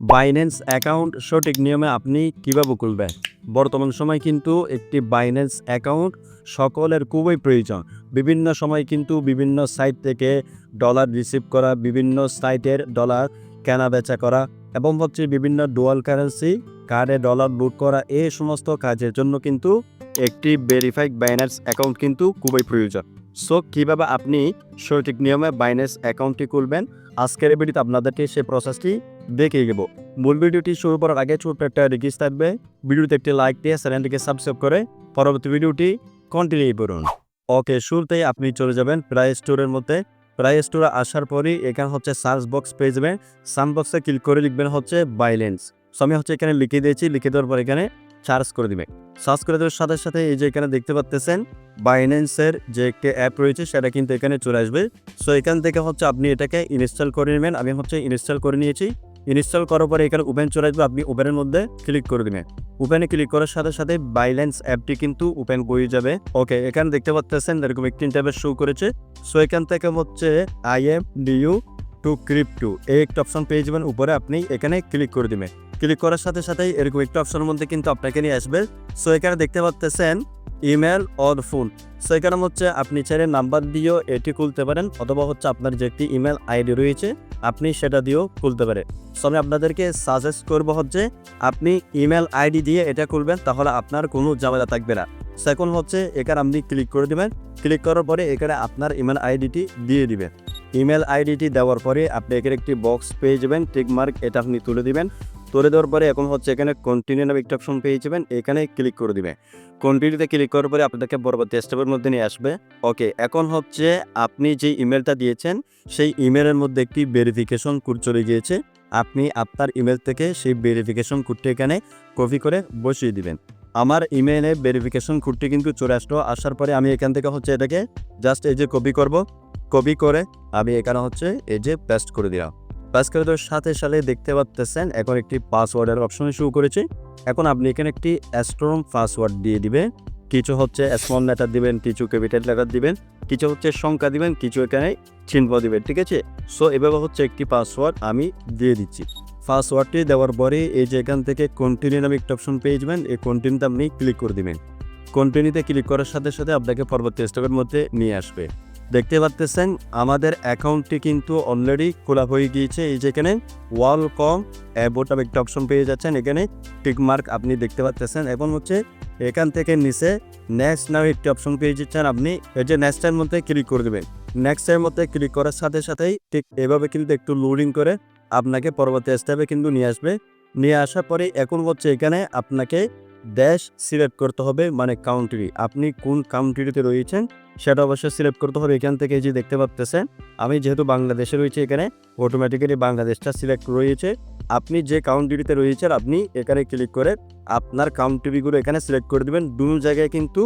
Binance account সঠিক নিয়মে আপনি কীভাবে খুলবেন বর্তমান সময় কিন্তু একটি বাইন্যান্স অ্যাকাউন্ট সকলের খুবই প্রয়োজন। বিভিন্ন সময় কিন্তু বিভিন্ন সাইট থেকে ডলার রিসিভ করা, বিভিন্ন সাইটের ডলার কেনা বেচা করা এবং হচ্ছে বিভিন্ন ডুয়াল কারেন্সি কার্ডে ডলার লুট করা এই সমস্ত কাজের জন্য কিন্তু একটি ভেরিফাইড বাইন্যান্স অ্যাকাউন্ট কিন্তু খুবই প্রয়োজন। সো কীভাবে আপনি সঠিক নিয়মে বাইন্যান্স অ্যাকাউন্টটি খুলবেন? আজকের ভিডিওতে আপনাদেরকে সেই প্রসেসটি দেখিয়ে দেবো মূল ভিডিওটি শুরু করার আগে ছোট্ট একটা রিকোয়েস্ট থাকবে। ভিডিওতে একটি লাইক দিয়ে চ্যানেলটিকে সাবস্ক্রাইব করে পরবর্তী ভিডিওটি কন্টিনিউ করুন। ওকে, শুরুতেই আপনি চলে যাবেন প্রাই স্টোরের মধ্যে। প্রাই স্টোরে আসার পরই এখানে হচ্ছে সার্চ বক্স পেয়ে যাবেন। সার্চ বক্সে ক্লিক করে লিখবেন হচ্ছে বাইলেন্স সো আমি হচ্ছে এখানে লিখে দিয়েছি। লিখে দেওয়ার পর এখানে সার্চ করে দিবে সার্চ করে দেওয়ার সাথে সাথে এই যে এখানে দেখতে পাচ্তেছেন বাইন্যান্সের যে একটি অ্যাপ রয়েছে, সেটা কিন্তু এখানে চলে আসবে। সো এখান থেকে হচ্ছে আপনি এটাকে ইনস্টল করে নেবেন। আমি হচ্ছে ইনস্টল করে নিয়েছি। ইনস্টল করার পরে এখানে ওপেন চলে আসবে। আপনি ওপেনের মধ্যে ক্লিক করে দেবেন। ওপেনে ক্লিক করার সাথে সাথে বাইল্যান্স অ্যাপটি কিন্তু ওপেন হয়ে যাবে। ওকে, এখানে দেখতে পাচ্ছেন এরকম একটি ট্যাবের শো করেছে। সো এখান থেকে হচ্ছে I am due to crypto এই একটা অপশন পেয়ে যাবেন। উপরে আপনি এখানে ক্লিক করে দিবেন। ক্লিক করার সাথে সাথেই এরকম একটা অপশনের মধ্যে কিন্তু আপনাকে নিয়ে আসবে। সো এখানে দেখতে পাচ্ছেন ইমেল অর ফোন। সো এখানে হচ্ছে আপনি চাইলে নাম্বার দিয়েও এটি খুলতে পারেন অথবা হচ্ছে আপনার যে একটি ইমেল আইডি রয়েছে, আপনি সেটা দিয়েও খুলতে পারেন সো আমি আপনাদেরকে সাজেস্ট করব হচ্ছে আপনি ইমেল আইডি দিয়ে এটা খুলবেন, তাহলে আপনার কোনো ঝামেলা থাকবে না। সেকেন্ড হচ্ছে এখানে আপনি ক্লিক করে দিবেন। ক্লিক করার পরে এখানে আপনার ইমেল আইডিটি দিয়ে দিবেন ইমেল আইডিটি দেওয়ার পরে আপনি এখানে একটি বক্স পেয়ে যাবেন টিকমার্ক এটা আপনি তুলে দিবেন। তুলে দেওয়ার পরে এখন হচ্ছে এখানে কন্টিনিউ নামে একটা অপশন পেয়ে যাবেন। এখানে ক্লিক করে দিবেন কন্টিনিউতে ক্লিক করার পরে আপনাদেরকে পরবর্তী স্টেপের মধ্যে নিয়ে আসবে। ওকে এখন হচ্ছে আপনি যে ইমেলটা দিয়েছেন, সেই ইমেলের মধ্যে একটি ভেরিফিকেশন কোড চলে গিয়েছে। আপনি আপনার ইমেল থেকে সেই ভেরিফিকেশন কোডটি এখানে কপি করে বসিয়ে দিবেন। আমার ইমেলে ভেরিফিকেশন কোডটি কিন্তু চলে আসলো। আসার পরে আমি এখান থেকে হচ্ছে এটাকে জাস্ট এই যে কপি করব। কপি করে আমি এখানে হচ্ছে এই যে পেস্ট করে দিলাম। করে সাথে সালে দেখতে পাচ্তেছেন, এখন একটি পাসওয়ার্ডের অপশন শুরু করেছে। এখন আপনি এখানে একটি স্ট্রং পাসওয়ার্ড দিয়ে দিবেন। কিছু হচ্ছে স্মল লেটার দিবেন, কিছু ক্যাপিটাল লেটার দিবেন, কিছু হচ্ছে সংখ্যা দিবেন, কিছু এখানে চিহ্ন দিবেন, ঠিক আছে? সো এভাবে হচ্ছে একটি পাসওয়ার্ড আমি দিয়ে দিচ্ছি। পাসওয়ার্ডটি দেওয়ার পরে এই যে এখান থেকে কন্টিনিউ নামে একটা অপশন পেয়ে যাবেন। এই কন্টিনিউতে আপনি ক্লিক করে দিবেন। কন্টিনিউতে ক্লিক করার সাথে সাথে আপনাকে পরবর্তী স্টেপের মধ্যে নিয়ে আসবে। দেখতে পাচ্তেছেন, আমাদের অ্যাকাউন্টটি কিন্তু অলরেডি খোলা হয়ে গিয়েছে। এই যেখানে ওয়াল কম অ্যাবোট একটা অপশন পেয়ে যাচ্ছেন। এখানে টিকমার্ক আপনি দেখতে পাচ্তেছেন এবং হচ্ছে এখান থেকে নিচে নেক্সট নামে একটি অপশন পেয়ে যাচ্ছেন আপনি। এই যে নেক্সটের মধ্যে ক্লিক করে দেবেন। নেক্সটের মধ্যে ক্লিক করার সাথে সাথেই ঠিক এভাবে কিন্তু একটু লোডিং করে আপনাকে পরবর্তী স্টেপে কিন্তু নিয়ে আসবে। নিয়ে আসার পরে এখন হচ্ছে এখানে আপনাকে দেশ সিলেক্ট করতে হবে মানে কাউন্ট্রি আপনি কোন কাউন্ট্রিতে রয়েছেন, সেটা অবশ্যই সিলেক্ট করতে হবে। এখান থেকে যে দেখতে পাচ্তেছেন আমি যেহেতু বাংলাদেশে রয়েছে এখানে অটোমেটিক্যালি বাংলাদেশটা সিলেক্ট রয়েছে। আপনি যে কাউন্ট্রিতে রয়েছেন, আপনি এখানে ক্লিক করে আপনার কাউন্ট্রিগুলো এখানে সিলেক্ট করে দেবেন। দু জায়গায় কিন্তু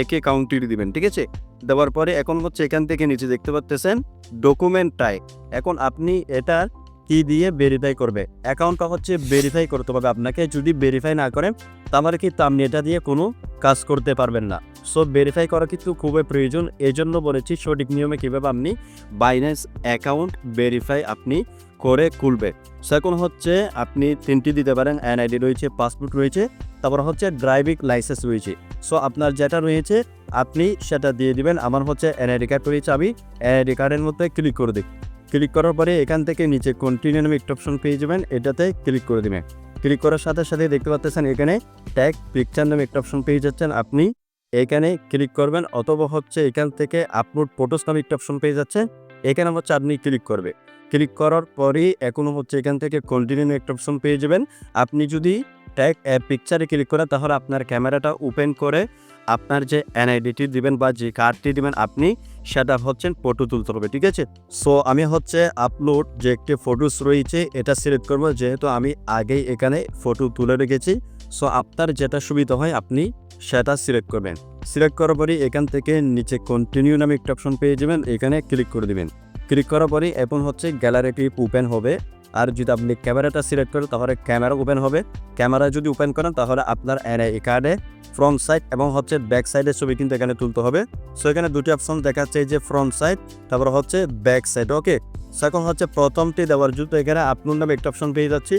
একে কাউন্ট্রি দিবেন, ঠিক আছে? দেওয়ার পরে এখন হচ্ছে এখান থেকে নিচে দেখতে পাচ্তেছেন ডকুমেন্ট টাইপ এখন আপনি এটা কি দিয়ে ভেরিফাই করবে? অ্যাকাউন্টটা হচ্ছে ভেরিফাই করতে হবে আপনাকে। যদি ভেরিফাই না করেন তাহলে কিন্তু আপনি এটা দিয়ে কোনো কাজ করতে পারবেন না। সো ভেরিফাই করা কিন্তু খুবই প্রয়োজন। এই জন্য বলেছি সঠিক নিয়মে কীভাবে আপনি বাইন্যান্স অ্যাকাউন্ট ভেরিফাই আপনি করে খুলবে। সো এখন হচ্ছে আপনি তিনটি দিতে পারেন। এনআইডি রয়েছে পাসপোর্ট রয়েছে, তারপর হচ্ছে ড্রাইভিং লাইসেন্স রয়েছে। সো আপনার যেটা রয়েছে, আপনি সেটা দিয়ে দিবেন। আমার হচ্ছে এনআইডি কার্ড রয়েছে, আমি এনআইডি কার্ডের মধ্যে ক্লিক করে দিই। ক্লিক করার পরে এখান থেকে নিচে কন্টিনিউ নামে একটা অপশন পেয়ে যাবেন, এটাতে ক্লিক করে দিবেন। ক্লিক করার সাথে সাথে দেখতে পাচ্ছেন এখানে ট্যাগ পিকচার নামে একটা অপশন পেয়ে যাচ্ছেন। আপনি এখানে ক্লিক করবেন, অথবা হচ্ছে এখান থেকে আপলোড ফটোস নামে একটা অপশন পেয়ে যাচ্ছে এখানে হচ্ছে আপনি ক্লিক করবে। ক্লিক করার পরেই এখনও হচ্ছে এখান থেকে কন্টিনিউ একটা অপশন পেয়ে যাবেন। আপনি যদি ট্যাগ পিকচারে ক্লিক করেন, তাহলে আপনার ক্যামেরাটা ওপেন করে আপনার যে এনআইডিটি দিবেন বা যে কার্ডটি দিবেন, আপনি সেটা হচ্ছেন ফটো তুলতে হবে, ঠিক আছে? সো আমি হচ্ছে আপলোড যে একটি ফটোস রয়েছে, এটা সিলেক্ট করব, যেহেতু আমি আগেই এখানে ফটো তুলে রেখেছি। সো আপনার যেটা সুবিধা হয়, আপনি সেটা সিলেক্ট করবেন। সিলেক্ট করার পরে এখান থেকে নিচে কন্টিনিউ নামে একটা অপশন পেয়ে যাবেন, এখানে ক্লিক করে দিবেন। ক্লিক করার পরে এখন হচ্ছে গ্যালারিটি ওপেন হবে। আর যদি আপনি ক্যামেরাটা সিলেক্ট করেন, তাহলে ক্যামেরা ওপেন হবে। ক্যামেরা যদি ওপেন করেন, তাহলে আপনার কার্ডে ফ্রন্ট সাইড এবং হচ্ছে ব্যাক সাইডের ছবি কিন্তু এখানে তুলতে হবে। সো এখানে দুটি অপশন দেখাচ্ছে যে ফ্রন্ট সাইড তারপর হচ্ছে ব্যাক সাইড ওকে সো এখন হচ্ছে প্রথমটি দেওয়ার জন্য এখানে আপনার নামে একটা অপশন পেয়ে যাচ্ছি।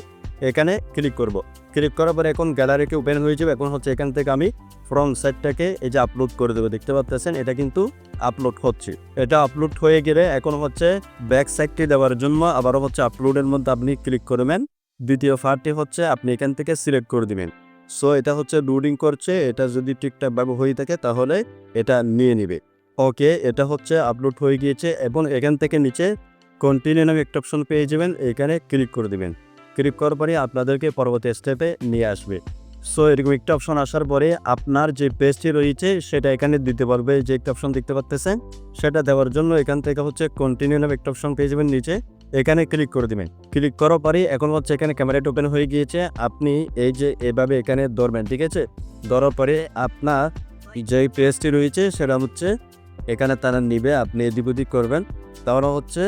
এখানে ক্লিক করব। ক্লিক করার পরে এখন গ্যালারিকে ওপেন হয়ে যাবে। এখন হচ্ছে এখান থেকে আমি ফ্রন্ট সাইডটাকে এই যে আপলোড করে দেবো। দেখতে পাচ্ছেন এটা কিন্তু আপলোড হচ্ছে। এটা আপলোড হয়ে গেলে এখন হচ্ছে ব্যাক সাইডটি দেওয়ার জন্য আবারও হচ্ছে আপলোডের মধ্যে আপনি ক্লিক করবেন দ্বিতীয় ফারটি হচ্ছে আপনি এখান থেকে সিলেক্ট করে দিবেন। সো এটা হচ্ছে লোডিং করছে। এটা যদি ঠিকঠাকভাবে হয়ে থাকে তাহলে এটা নিয়ে নিবে। ওকে এটা হচ্ছে আপলোড হয়ে গিয়েছে। এবং এখান থেকে নিচে কন্টিনিউ নামে একটা অপশন পেয়ে যাবেন। এখানে ক্লিক করে দিবেন। ক্লিক করার পরে আপনাদেরকে পরবর্তী স্টেপে নিয়ে আসবে। সো এরকম একটা অপশন আসার পরে আপনার যে পেজটি রয়েছে, সেটা এখানে দিতে পারবে যে একটা অপশন দেখতে পাচ্ছেন সেটা দেওয়ার জন্য এখান থেকে হচ্ছে কন্টিনিউ নামে একটা অপশন পেয়ে যাবেন নিচে। এখানে ক্লিক করে দিবেন। ক্লিক করার পরে এখন হচ্ছে এখানে ক্যামেরাটা ওপেন হয়ে গিয়েছে। আপনি এই যে এভাবে এখানে ধরবেন, ঠিক আছে? ধরার পরে আপনার যে পেজটি রয়েছে, সেটা হচ্ছে এখানে তারা নিবে, আপনি এদিক ওদিক করবেন। তাহলে হচ্ছে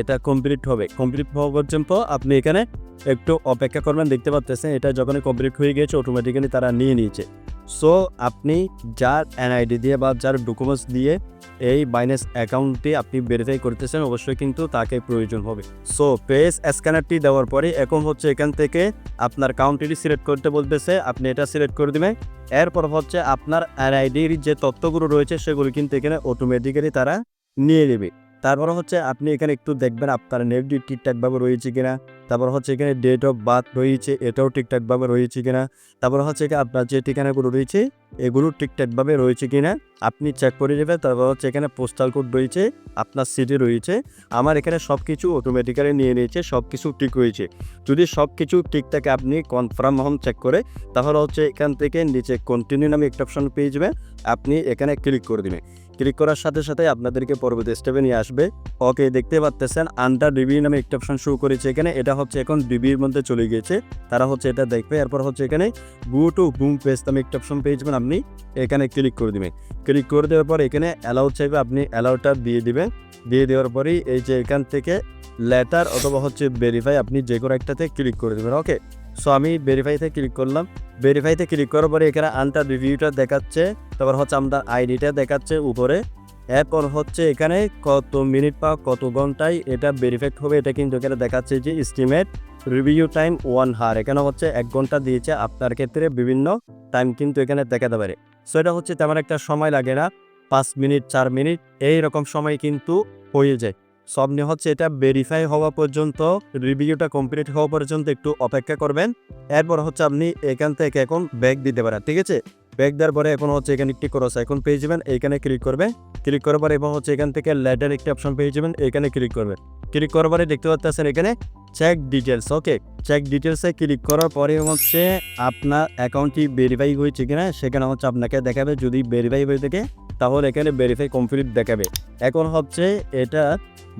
এটা কমপ্লিট হবে। কমপ্লিট হওয়া পর্যন্ত আপনি এখানে একটু অপেক্ষা করবেন, দেখতে পাচ্ছেন এটা যখন কমপ্লিট হয়ে গেছে অটোমেটিক্যালি তারা নিয়ে নিয়েছে। সো আপনি যার এনআইডি দিয়ে বা যার ডকুমেন্টস দিয়ে এই বাইন্যান্স অ্যাকাউন্টটি আপনি ভেরিফাই করতেছেন, অবশ্যই কিন্তু তাকে প্রয়োজন হবে। সো পেজ স্ক্যানারটি দেওয়ার পরে এখন হচ্ছে এখান থেকে আপনার কাউন্টটি সিলেক্ট করতে বলতেছে, আপনি এটা সিলেক্ট করে দিবেন। এরপর হচ্ছে আপনার এনআইডির যে তথ্যগুলো রয়েছে, সেগুলো কিন্তু এখানে অটোমেটিক্যালি তারা নিয়ে নেবে। তারপর হচ্ছে আপনি এখানে একটু দেখবেন আপনার নেটটি ঠিকঠাকভাবে রয়েছে কিনা। তারপর হচ্ছে এখানে ডেট অফ বার্থ রয়েছে, এটাও ঠিকঠাকভাবে রয়েছে কিনা। তারপর হচ্ছে আপনার যে ঠিকানাগুলো রয়েছে, এগুলো ঠিকঠাকভাবে রয়েছে কিনা, আপনি চেক করে নেবেন। তারপর হচ্ছে এখানে পোস্টাল কোড রয়েছে, আপনার সিটি রয়েছে। আমার এখানে সব কিছু অটোমেটিক্যালি নিয়ে নিয়েছে সব কিছু ঠিক রয়েছে যদি সব কিছু ঠিক থাকে, আপনি কনফার্ম হন চেক করে, তাহলে হচ্ছে এখান থেকে নিচে কন্টিনিউ নামে একটা অপশন পেয়ে যাবেন। আপনি এখানে ক্লিক করে দেবেন। ক্লিক করার সাথে সাথে আপনাদেরকে পরবর্তী স্টেপে নিয়ে আসবে। ওকে দেখতে পাচ্তেছেন আন্ডার রিভিউ নামে একটা অপশন শুরু করেছে এখানে। এটা হচ্ছে এখন ডিবির মধ্যে চলে গিয়েছে। তারা হচ্ছে এটা দেখবে। এরপর হচ্ছে এখানে গো টু বুম পেজ নামে একটা অপশন পেয়ে যাবেন আপনি। এখানে ক্লিক করে দিবেন। ক্লিক করে দেওয়ার পর এখানে অ্যালাউ চাইবে, আপনি অ্যালাউটা দিয়ে দিবেন। দিয়ে দেওয়ার পরেই এই যে এখান থেকে লেটার অথবা হচ্ছে ভেরিফাই আপনি যে কোনো একটাতে ক্লিক করে দেবেন। ওকে সো আমি ভেরিফাইতে ক্লিক করলাম। ভেরিফাইতে ক্লিক করার পরে এখানে আনটার রিভিউটা দেখাচ্ছে। তারপর হচ্ছে আমাদের আইডিটা দেখাচ্ছে উপরে। এরপর হচ্ছে এখানে কত মিনিট বা কত ঘন্টায় এটা ভেরিফাইড হবে, এটা কিন্তু এখানে দেখাচ্ছে যে estimate review time one hour এখানে হচ্ছে এক ঘণ্টা দিয়েছে আপনার ক্ষেত্রে বিভিন্ন টাইম কিন্তু এখানে দেখাতে পারে। সো এটা হচ্ছে তেমন একটা সময় লাগে না। পাঁচ মিনিট চার মিনিট এই রকম সময় কিন্তু হয়ে যায়। সব নিয়ে হচ্ছে এটা ভেরিফাই হওয়া পর্যন্ত রিভিউটা কমপ্লিট হওয়া পর্যন্ত একটু অপেক্ষা করবেন। এরপর হচ্ছে আপনি এখান থেকে এখন ব্যাগ দিতে পারেন, ঠিক আছে? ব্যাগ দেওয়ার পরে এখন হচ্ছে এখানে একটি ক্রস এখন পেয়ে যাবেন এইখানে ক্লিক করবে। ক্লিক করার পরে এবং হচ্ছে এখান থেকে লেটার একটি অপশন পেয়ে যাবেন, এখানে ক্লিক করবে। ক্লিক করার পরে দেখতে পাচ্ছেন এখানে চেক ডিটেলস ওকে চেক ডিটেলসে ক্লিক করার পরে হচ্ছে আপনার অ্যাকাউন্টটি ভেরিফাই হয়েছে কিনা, সেখানে হচ্ছে আপনাকে দেখাবে যদি ভেরিফাই হয়ে থাকে। তাহলে এখানে ভেরিফাই কমপ্লিট দেখাবে। এখন হচ্ছে এটা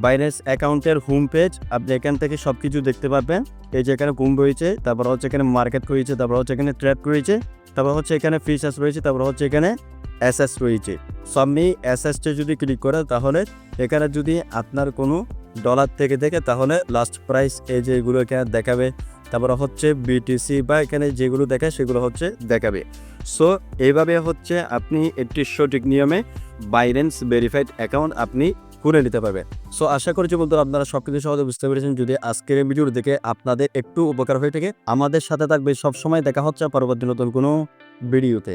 বাইন্যান্স অ্যাকাউন্টের হোম পেজ আপনি এখান থেকে সব কিছু দেখতে পারবেন। এই যে এখানে কুম রয়েছে, তারপর হচ্ছে এখানে মার্কেট রয়েছে, তারপর হচ্ছে এখানে ট্র্যাপ রয়েছে, তারপর হচ্ছে এখানে ফিচার্স রয়েছে, তারপর হচ্ছে এখানে এসএস রয়েছে। সো আপনি এসএসটা যদি ক্লিক করেন তাহলে এখানে যদি আপনার কোনো ডলার থেকে দেখে তাহলে লাস্ট প্রাইস এই যে এগুলো এখানে দেখাবে। তারপর হচ্ছে বিটিসি বা এখানে যেগুলো দেখায়, সেগুলো হচ্ছে দেখাবে। সো এইভাবে হচ্ছে আপনি একটি সঠিক নিয়মে বাইরেন্স ভেরিফাইড অ্যাকাউন্ট আপনি করে নিতে পারবেন। সো আশা করছি বলতে আপনারা সব কিছু সহজে বুঝতে পেরেছেন। যদি আজকের এই ভিডিও দেখে আপনাদের একটু উপকার হয়ে থাকে, আমাদের সাথে থাকবে সব সময় দেখা হচ্ছে পরবর্তী নতুন কোনো ভিডিওতে।